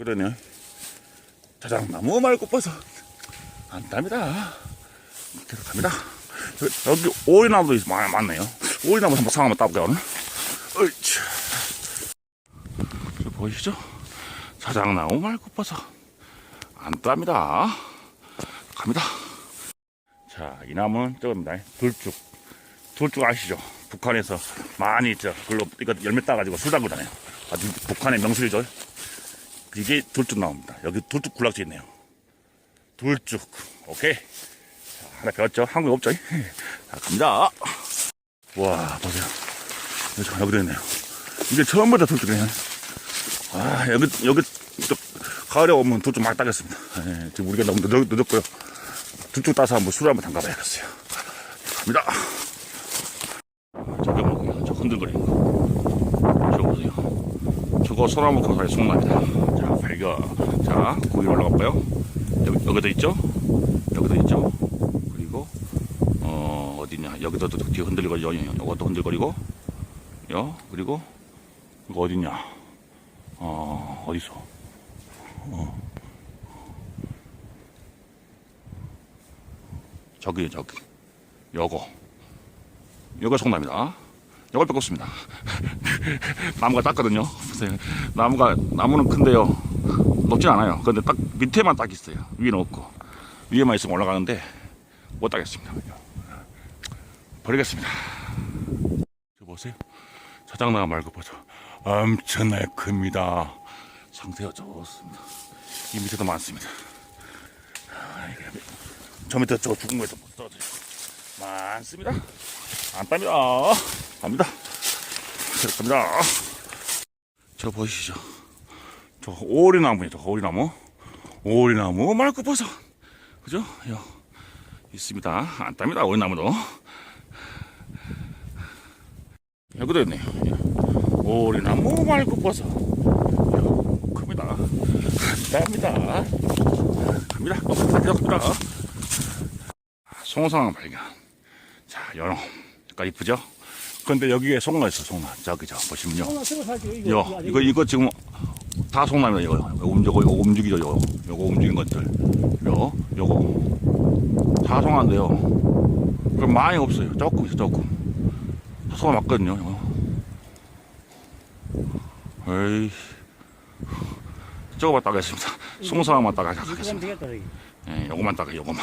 그러네요. 자작나무 말고 버섯 안 답니다. 계속 갑니다. 여기, 오이나무도 있- 많, 많네요. 오이나무 한번 상 한번 따볼게요. 오늘. 저 보이시죠? 자작나무 말고 버섯 안 답니다. 갑니다. 자, 이 나무는 저겁니다. 돌쭉. 돌쭉 아시죠? 북한에서 많이 저 글로 이거 열매 따가지고 술 담그잖아요. 아주 북한의 명술이죠. 이게 돌쭉 나옵니다. 여기 돌쭉 굴락지 있네요. 돌쭉. 오케이. 자, 하나 배웠죠? 한국에 없죠? 자, 갑니다. 와, 보세요. 여기, 여기도 있네요. 이게 처음부터 돌쭉이네요. 아, 여기, 여기, 또, 가을에 오면 돌쭉 많이 따겠습니다. 예, 지금 우리가 너무 늦었, 늦었고요. 둘쭉 따서 한번 술 한번 담가봐야겠어요. 갑니다. 저기 보세요. 저 흔들거리는 거. 저거 보세요. 저거 소나무 거사의 송나입니다. 자, 발견. 자, 고기 올라갈까요? 여기, 여기도 있죠? 여기도 있죠? 그리고, 어, 어디냐. 여기도 또 뒤에 흔들거리죠. 요것도 흔들거리고, 요, 그리고, 이거 어디냐. 어, 어디서? 저기, 저기. 요거. 요거 송나입니다. 요걸 뺏었습니다. 나무가 작거든요. 나무가, 나무는 큰데요. 높진 않아요. 근데 딱 밑에만 딱 있어요. 위는 없고. 위에만 있으면 올라가는데 못 따겠습니다. 버리겠습니다. 저 보세요. 자장나가 말고 보죠. 엄청나게 큽니다. 상태가 좋습니다. 이 밑에도 많습니다. 아, 저 밑에 저 죽은 거에도 못 떨어져요. 많습니다. 안 땁니다. 갑니다. 갑니다. 저 보이시죠? 저 오리나무예요. 저 오리나무. 오리나무 말고 버섯. 그죠? 요 있습니다. 안 땁니다. 오리나무도. 여기도 있네요. 예. 오리나무 말고 버섯. 요, 큽니다. 안 땁니다. 갑니다. 갑니다. 송상 발견. 자, 요런. 약간 이쁘죠? 근데 여기에 송나 있어, 송나. 저기, 저, 보시면요. 요, 이거, 이거 지금 다 송나입니다, 이거. 요거, 움- 요거, 요거 움직이죠, 요거. 요거 움직인 것들. 요, 요거. 다 송나인데요. 그럼 많이 없어요. 조금 있어, 조금. 소가 맞거든요, 이거. 에이. 저거만 따겠습니다. 송상만 따가겠습니다. 이거. 예, 요거만 따가 요거만